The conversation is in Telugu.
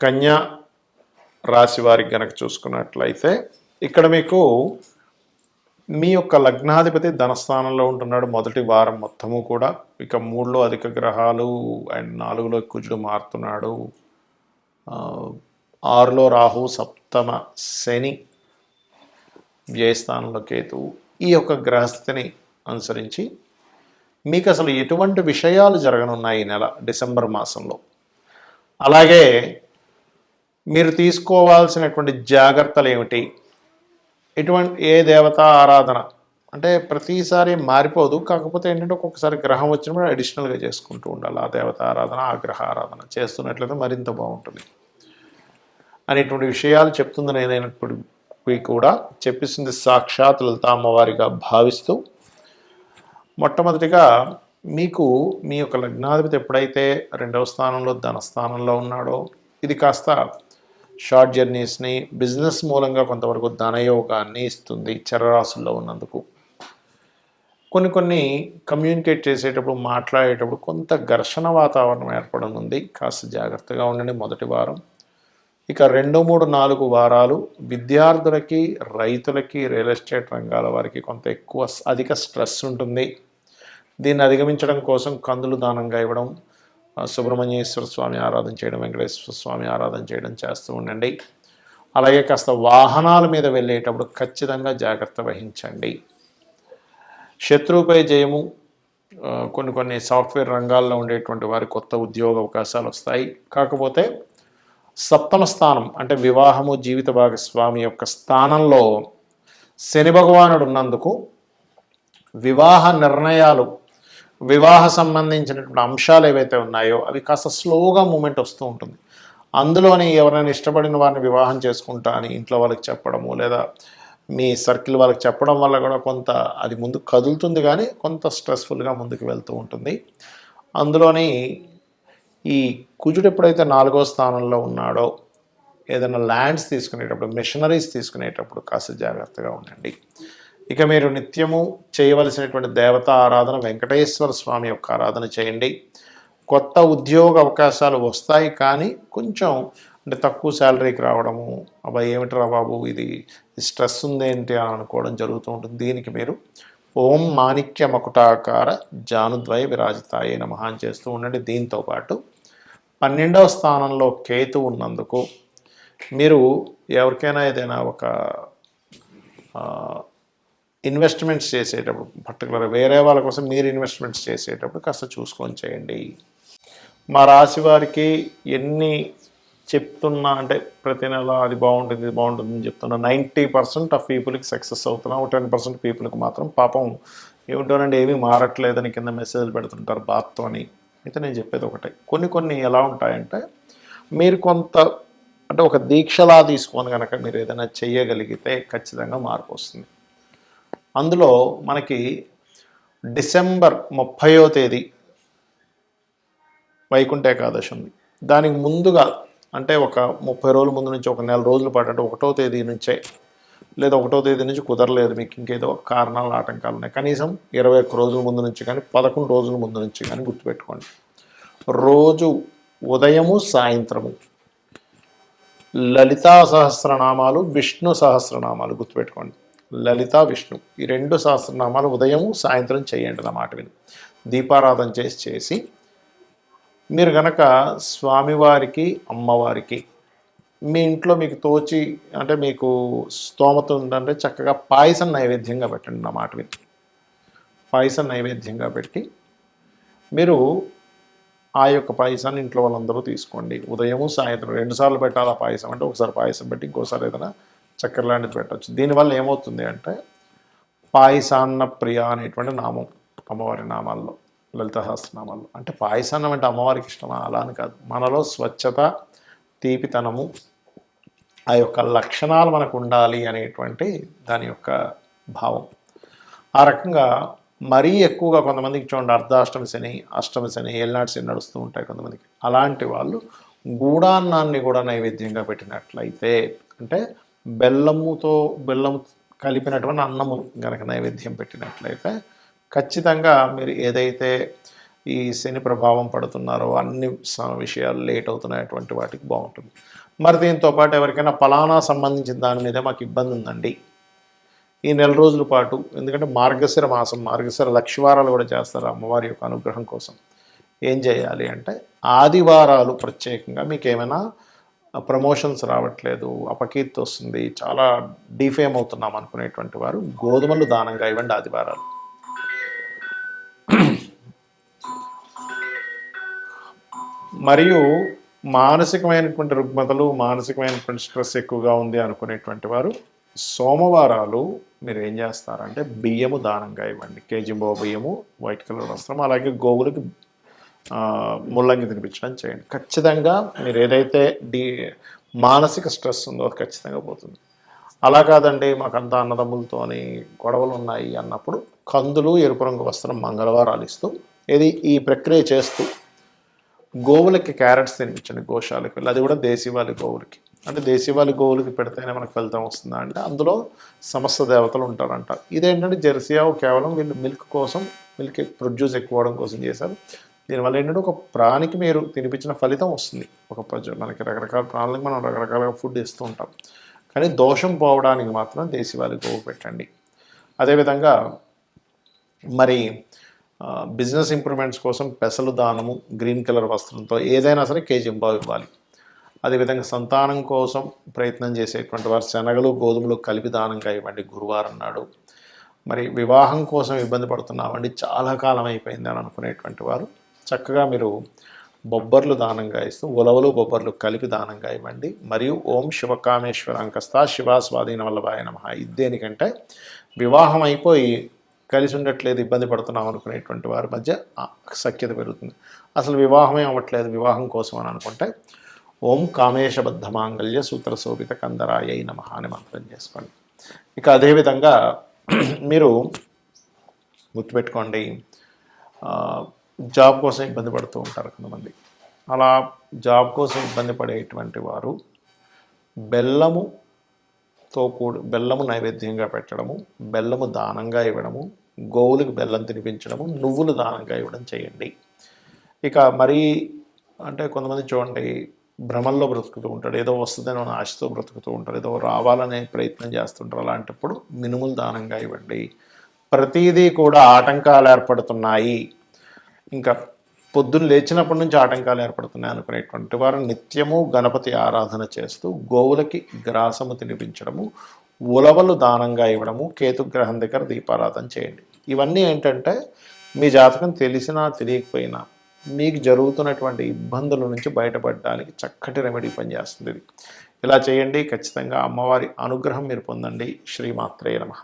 కన్యా రాశి వారికి గనక చూసుకున్నట్లయితే ఇక్కడ మీకు మీ యొక్క లగ్నాధిపతి ధనస్థానంలో ఉంటున్నాడు. మొదటి వారం మొత్తము కూడా ఇక మూడులో అధిక గ్రహాలు అండ్ నాలుగులో కుజుడు మారుతున్నాడు. ఆరులో రాహు సప్తమ శని వ్యయస్థానంలో కేతు ఈ యొక్క గ్రహస్థితిని అనుసరించి మీకు అసలు ఎటువంటి విషయాలు జరగనున్నాయి ఈ నెల డిసెంబర్ మాసంలో? అలాగే మీరు తీసుకోవాల్సినటువంటి జాగ్రత్తలు ఏమిటి ఎటువంటి ఏ దేవత ఆరాధన? అంటే ప్రతిసారి మారిపోదు కాకపోతే ఏంటంటే ఒక్కొక్కసారి గ్రహం వచ్చినప్పుడు అడిషనల్గా చేసుకుంటూ ఉండాలి. ఆ దేవత ఆరాధన ఆ గ్రహ ఆరాధన చేస్తున్నట్లయితే మరింత బాగుంటుంది. అనేటువంటి విషయాలు చెప్తుంది నేనైనప్పటికీ కూడా చెప్పిస్తుంది సాక్షాత్ లలిత అమ్మవారిగా భావిస్తూ మొట్టమొదటిగా మీకు మీ యొక్క లగ్నాధిపతి ఎప్పుడైతే రెండవ స్థానంలో ధనస్థానంలో ఉన్నాడో ఇది కాస్త షార్ట్ జర్నీస్ని బిజినెస్ మూలంగా కొంతవరకు ధనయోగాన్ని ఇస్తుంది చరరాశుల్లో ఉన్నందుకు. కొన్ని కొన్ని కమ్యూనికేట్ చేసేటప్పుడు మాట్లాడేటప్పుడు కొంత ఘర్షణ వాతావరణం ఏర్పడనుంది కాస్త జాగ్రత్తగా ఉండండి మొదటి వారం. ఇక రెండు మూడు నాలుగు వారాలు విద్యార్థులకి రైతులకి రియల్ ఎస్టేట్ రంగాల వారికి కొంత ఎక్కువ అధిక స్ట్రెస్ ఉంటుంది. దీన్ని అధిగమించడం కోసం కందులు దానంగా ఇవ్వడం సుబ్రహ్మణ్యేశ్వర స్వామి ఆరాధన చేయడం వెంకటేశ్వర స్వామి ఆరాధన చేయడం చేస్తూ ఉండండి. అలాగే కాస్త వాహనాల మీద వెళ్ళేటప్పుడు ఖచ్చితంగా జాగ్రత్త వహించండి. శత్రువుపై జయము కొన్ని కొన్ని సాఫ్ట్వేర్ రంగాల్లో ఉండేటువంటి వారి కొత్త ఉద్యోగ అవకాశాలు వస్తాయి. కాకపోతే సప్తమ స్థానం అంటే వివాహము జీవిత భాగస్వామి యొక్క స్థానంలో శని భగవానుడు ఉన్నందుకు వివాహ నిర్ణయాలు వివాహ సంబంధించినటువంటి అంశాలు ఏవైతే ఉన్నాయో అవి కాస్త స్లోగా మూమెంట్ వస్తూ ఉంటుంది. అందులోని ఎవరైనా ఇష్టపడిన వారిని వివాహం చేసుకుంటా అని ఇంట్లో వాళ్ళకి చెప్పడము లేదా మీ సర్కిల్ వాళ్ళకి చెప్పడం వల్ల కూడా కొంత అది ముందు కదులుతుంది కానీ కొంత స్ట్రెస్ఫుల్గా ముందుకు వెళ్తూ ఉంటుంది. అందులోని ఈ కుజుడు ఎప్పుడైతే నాలుగో స్థానంలో ఉన్నాడో ఏదైనా ల్యాండ్స్ తీసుకునేటప్పుడు మిషనరీస్ తీసుకునేటప్పుడు కాస్త జాగ్రత్తగా ఉండండి. ఇక మీరు నిత్యము చేయవలసినటువంటి దేవత ఆరాధన వెంకటేశ్వర స్వామి యొక్క ఆరాధన చేయండి. కొత్త ఉద్యోగ అవకాశాలు వస్తాయి కానీ కొంచెం అంటే తక్కువ శాలరీకి రావడము అబ్బాయి ఏమిటరా బాబు ఇది స్ట్రెస్ ఉందేంటి అని అనుకోవడం జరుగుతూ ఉంటుంది. దీనికి మీరు ఓం మాణిక్య మకుటాకార జానుద్వయ విరాజితాయ నమః అని చేస్తూ ఉండండి. దీంతో పాటు పన్నెండవ స్థానంలో కేతు ఉన్నందుకు మీరు ఎవరికైనా ఏదైనా ఒక ఇన్వెస్ట్మెంట్స్ చేసేటప్పుడు పర్టికులర్ వేరే వాళ్ళ కోసం మీరు ఇన్వెస్ట్మెంట్స్ చేసేటప్పుడు కాస్త చూసుకొని చేయండి. మా రాశి వారికి ఎన్ని చెప్తున్నా అంటే ప్రతి నెల అది బాగుంటుంది ఇది బాగుంటుంది అని చెప్తున్నా నైంటీ పర్సెంట్ ఆఫ్ పీపుల్కి సక్సెస్ అవుతున్నా ఒక టెన్ పర్సెంట్ పీపుల్కి మాత్రం పాపం ఏమిటోనండి ఏమీ మారట్లేదని కింద మెసేజ్లు పెడుతుంటారు బాత్తో అని. అయితే నేను చెప్పేది ఒకటే కొన్ని కొన్ని ఎలా ఉంటాయంటే మీరు కొంత అంటే ఒక దీక్షలా తీసుకొని కనుక మీరు ఏదైనా చేయగలిగితే ఖచ్చితంగా మార్పు వస్తుంది. అందులో మనకి డిసెంబర్ ముప్పయో తేదీ వైకుంఠ ఏకాదశి ఉంది. దానికి ముందుగా అంటే ఒక ముప్పై రోజుల ముందు నుంచి ఒక నెల రోజుల పాటు అంటే ఒకటో తేదీ నుంచే లేదా ఒకటో తేదీ నుంచి కుదరలేదు మీకు ఇంకేదో కారణాలు ఆటంకాలు ఉన్నాయి. కనీసం ఇరవై ఒక్క రోజుల ముందు నుంచి కానీ పదకొండు రోజుల ముందు నుంచి కానీ గుర్తుపెట్టుకోండి. రోజు ఉదయము సాయంత్రము లలితా సహస్రనామాలు విష్ణు సహస్రనామాలు గుర్తుపెట్టుకోండి. లలిత విష్ణు ఈ రెండు సహస్రనామాలు ఉదయం సాయంత్రం చేయండి అన్నమాట విని. దీపారాధన చేసి చేసి మీరు గనక స్వామివారికి అమ్మవారికి మీ ఇంట్లో మీకు తోచి అంటే మీకు స్తోమత ఉందంటే చక్కగా పాయసం నైవేద్యంగా పెట్టండి నా మాట విని. పాయసం నైవేద్యంగా పెట్టి మీరు ఆ యొక్క పాయసాన్ని ఇంట్లో వాళ్ళందరూ తీసుకోండి. ఉదయము సాయంత్రం రెండుసార్లు పెట్టాలి ఆ పాయసం అంటే ఒకసారి పాయసం పెట్టి ఇంకోసారి ఏదైనా చక్కెర లాంటిది పెట్టవచ్చు దీనివల్ల ఏమవుతుంది అంటే పాయసాన్న ప్రియ అనేటువంటి నామం అమ్మవారి నామాల్లో లలిత సహస్రనామాల్లో. అంటే పాయసాన్నం అంటే అమ్మవారికి ఇష్టమా? అలా అని కాదు. మనలో స్వచ్ఛత తీపితనము ఆ యొక్క లక్షణాలు మనకు ఉండాలి అనేటువంటి దాని యొక్క భావం. ఆ రకంగా మరీ ఎక్కువగా కొంతమందికి చూడండి అర్ధాష్టమి శని అష్టమి శని ఏళ్ళనాటి శని నడుస్తూ ఉంటాయి కొంతమందికి. అలాంటి వాళ్ళు గూడాన్నాన్ని కూడా నైవేద్యంగా పెట్టినట్లయితే అంటే బెల్లముతో బెల్లం కలిపినటువంటి అన్నము కనుక నైవేద్యం పెట్టినట్లయితే ఖచ్చితంగా మీరు ఏదైతే ఈ శని ప్రభావం పడుతున్నారో అన్ని విషయాలు లేట్ అవుతున్నటువంటి వాటికి బాగుంటుంది. మరి దీంతో పాటు ఎవరికైనా ఫలానా సంబంధించిన దాని మీద మాకు ఇబ్బంది ఉందండి. ఈ నెల రోజుల పాటు ఎందుకంటే మార్గశిర మాసం మార్గశిర లక్ష్వారాలు కూడా చేస్తారు అమ్మవారి యొక్క అనుగ్రహం కోసం. ఏం చేయాలి అంటే ఆదివారాలు ప్రత్యేకంగా మీకు ఏమైనా ప్రమోషన్స్ రావట్లేదు అపకీర్తి వస్తుంది చాలా డిఫేమ్ అవుతున్నాం అనుకునేటువంటి వారు గోధుమలు దానంగా ఇవ్వండి ఆదివారాలు. మరియు మానసికమైనటువంటి రుగ్మతలు మానసికమైనటువంటి స్ట్రెస్ ఎక్కువగా ఉంది అనుకునేటువంటి వారు సోమవారాలు మీరు ఏం చేస్తారంటే బియ్యము దానంగా ఇవ్వండి. కేజీ బియ్యము వైట్ కలర్ వస్త్రం అలాగే గోవులకి ముల్లంగి తినిపించడం చేయండి. ఖచ్చితంగా మీరు ఏదైతే డీ మానసిక స్ట్రెస్ ఉందో అది ఖచ్చితంగా పోతుంది. అలా కాదండి మాకంతా అన్నదమ్ములతోని గొడవలు ఉన్నాయి అన్నప్పుడు కందులు ఎరుపు రంగు వస్త్రం మంగళవారాలు ఇస్తూ ఇది ఈ ప్రక్రియ చేస్తూ గోవులకి క్యారెట్స్ తినిపించండి గోశాలకు వెళ్ళి. అది కూడా దేశీవాలి గోవులకి. అంటే దేశీవాలి గోవులకి పెడితేనే మనకు ఫలితం వస్తుందా అంటే అందులో సమస్త దేవతలు ఉంటారంట. ఇదేంటంటే జెర్సీ ఆవు కేవలం వీళ్ళు మిల్క్ కోసం మిల్క్ ప్రొడ్యూస్ ఎక్కువ అవడం కోసం చేశారు. దీనివల్ల ఏంటంటే ఒక ప్రాణికి మీరు తినిపించిన ఫలితం వస్తుంది. ఒక ప్రజ మనకి రకరకాల ప్రాణులకు మనం రకరకాల ఫుడ్ ఇస్తూ ఉంటాం. కానీ దోషం పోవడానికి మాత్రం దేశీవాలి గోవు పెట్టండి. అదేవిధంగా మరి బిజినెస్ ఇంప్రూవ్మెంట్స్ కోసం పెసలు దానము గ్రీన్ కలర్ వస్త్రంతో ఏదైనా సరే కేజీ ఇంబావు ఇవ్వాలి. అదేవిధంగా సంతానం కోసం ప్రయత్నం చేసేటువంటి వారు శనగలు గోధుమలు కలిపి దానంగా ఇవ్వండి గురువారం నాడు. మరి వివాహం కోసం ఇబ్బంది పడుతున్నామండి చాలా కాలం అయిపోయింది అని అనుకునేటువంటి వారు చక్కగా మీరు బొబ్బర్లు దానంగా ఇస్తూ ఉలవలు బొబ్బర్లు కలిపి దానంగా ఇవ్వండి. మరియు ఓం శివకామేశ్వర అంకస్తా శివాస్వాధీన వల్లభాయ నమ. ఇది దేనికంటే వివాహం అయిపోయి కలిసి ఉండట్లేదు ఇబ్బంది పడుతున్నాం అనుకునేటువంటి వారి మధ్య సఖ్యత పెరుగుతుంది. అసలు వివాహమే అవ్వట్లేదు వివాహం కోసం అని అనుకుంటే ఓం కామేశబద్ధ మాంగళ్య సూత్ర శోభిత కందరాయ నమ అని మంత్రం చేసుకోండి. ఇక అదేవిధంగా మీరు గుర్తుపెట్టుకోండి. జాబ్ కోసం ఇబ్బంది పడుతూ ఉంటారు కొంతమంది. అలా జాబ్ కోసం ఇబ్బంది పడేటువంటి వారు బెల్లముతో కూడి బెల్లము నైవేద్యంగా పెట్టడము బెల్లము దానంగా ఇవ్వడము గోవులకు బెల్లం తినిపించడము నువ్వులు దానంగా ఇవ్వడం చేయండి. ఇక మరీ అంటే కొంతమంది చూడండి భ్రమల్లో బ్రతుకుతూ ఉంటాడు ఏదో వస్తుందని మన ఆశతో బ్రతుకుతూ ఉంటారు. ఏదో రావాలనే ప్రయత్నం చేస్తుంటారు. అలాంటప్పుడు మినుములు దానంగా ఇవ్వండి. ప్రతిదీ కూడా ఆటంకాలు ఏర్పడుతున్నాయి. ఇంకా పొద్దున్న లేచినప్పటి నుంచి ఆటంకాలు ఏర్పడుతున్నాయి అనుకునేటువంటి వారు నిత్యము గణపతి ఆరాధన చేస్తూ గోవులకి గ్రాసము తినిపించడము ఉలవలు దానంగా ఇవ్వడము కేతుగ్రహం దగ్గర దీపారాధన చేయండి. ఇవన్నీ ఏంటంటే మీ జాతకం తెలిసినా తెలియకపోయినా మీకు జరుగుతున్నటువంటి ఇబ్బందుల నుంచి బయటపడడానికి చక్కటి రెమెడీ పనిచేస్తుంది ఇది. ఇలా చేయండి. ఖచ్చితంగా అమ్మవారి అనుగ్రహం మీరు పొందండి. శ్రీమాత్రే నమః.